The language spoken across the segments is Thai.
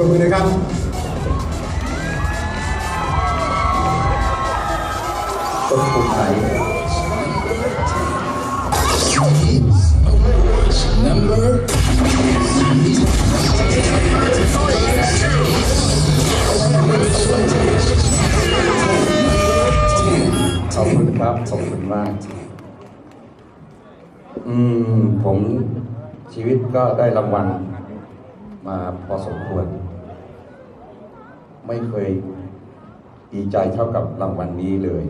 งปรบมือนะครับต้นทุนไทย Number ขอบคุณครับ ขอบคุณมาก อืม ผมชีวิตก็ได้รางวัลมาพอสมควร ไม่เคยดีใจเท่ากับรางวัลนี้เลย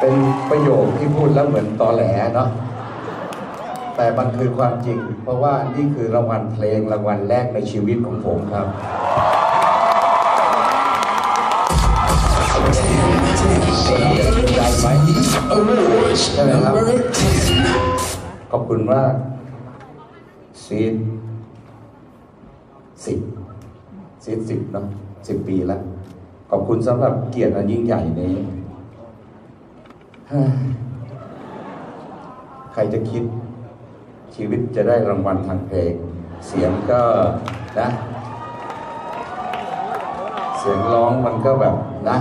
เป็นประโยคที่พูดแล้วเหมือนตอแหลเนาะแต่มันคือความจริง เพราะว่านี่คือรางวัลเพลงรางวัลแรกในชีวิตของผมครับได้ไหมใช่ไหมครับ ขอบคุณมากซีด สิบซีดสิบเนาะสิบปีแล้ว ขอบคุณสำหรับเกียรติอันยิ่งใหญ่นี้ ใครจะคิดชีวิตจะได้รางวัลทางเพลง เสียงก็นะ เสียงร้องมันก็แบบนะ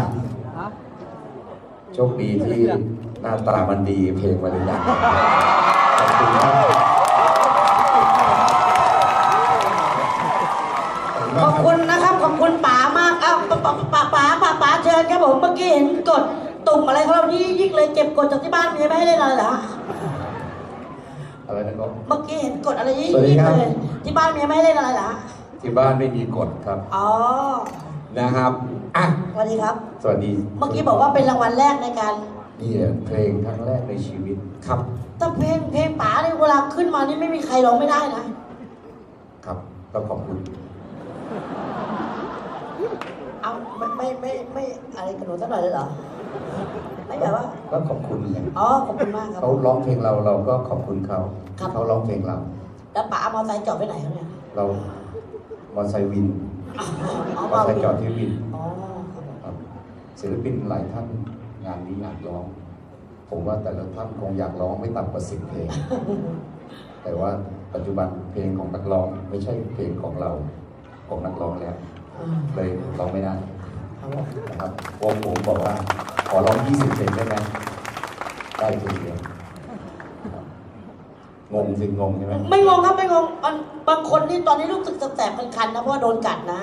โชคดีที่หน้าตามันดีเพลงมันดังขอบคุณมาก นี่ยิ่งเลยเก็บกดจากที่บ้านเมียไม่ให้ได้เลยเหรออะไรนะก็เมื่อกี้เห็นกดอะไรยิ่งสวัสดียิ่งครับ เลยที่บ้านเมียไม่ให้ได้อะไรเหรอที่บ้านไม่มีกฎครับอ๋อนะครับอะสวัสดีครับ สวัสดีเมื่อกี้บอกว่าเป็นรางวัลแรกในการนี่เพลงครั้งแรกในชีวิตครับแต่เพลงเพลงป๋าเนี่ยเวลาขึ้นมานี่ไม่มีใครร้องไม่ได้นะครับต้องขอบคุณเอาไม่ไม่ไม่ไม่อะไรกับหนูสักหน่อยเลยเหรอ ไม่แบบว่า ก็ขอบคุณแหละอ๋อขอบคุณมากครับ เขาร้องเพลงเราเราก็ขอบคุณเขาครับ ที่เขาร้องเพลงเรา แล้วป๋าเอามอเตอร์ไซค์จอดไปไหนครับเนี่ยเรามอเตอร์ไซค์วินอ๋อมอเตอร์ไซค์จอดที่วินอ๋อครับผมครับศิลปินหลายท่านงานนี้อยากร้อง ผมว่าแต่ละท่านคงอยากร้องไม่ต่ำกว่าสิบเพลง แต่ว่าปัจจุบันเพลงของนักร้องไม่ใช่เพลงของเราของนักร้องแล้วอืมเลยร้องไม่ได้ครับผม นะครับวงผมบอกว่า ขอร้อง20เพลงได้ไหมได้เพลงเดียวครับงงสิงงใช่ไหมไม่งงครับไม่งงมันบางคนนี่ตอนนี้รู้สึกแสบๆคันๆนะเพราะว่าโดนกัดนะ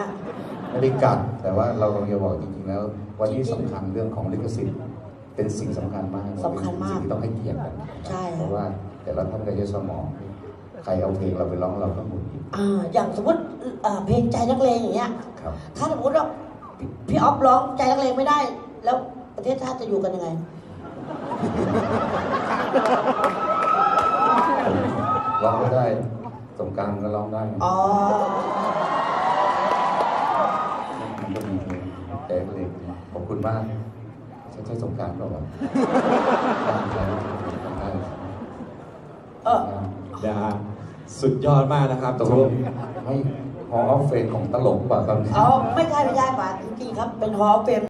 ไม่ได้กัดแต่ว่าเรากำลังจะบอกจริงๆแล้ว วันนี้สำคัญเรื่องของลิขสิทธิ์เป็นสิ่งสำคัญมากสำคัญมากเป็นสิ่งที่ต้องให้เกียรติกันใช่ เพราะว่า แต่ละท่านก็ใช้สมอง ใครเอาเพลงเราไปร้องเราก็หมุนอีกอ่าอย่างสมมติเอ่อเพลงใจนักเลงอย่างเงี้ย ครับ ถ้าสมมติว่าพี่พี่ออฟร้องใจนักเลงไม่ได้ แล้ว ประเทศชาติจะอยู่กันยังไง ร้องก็ได้ สงกรารก็ร้องได้อ๋อ มันก็มีเพลงแจ๊เพลงขอบคุณมากใช่ใช่สงกรารเปล่าวะได้ได้เออนะฮะสุดยอดมากนะครับตกลงให้ฮออฟเฟนของตลกเปล่าครับ เอาไม่ใช่ไม่ใช่ป่ะจริงๆครับ เป็นฮอลล์เฟม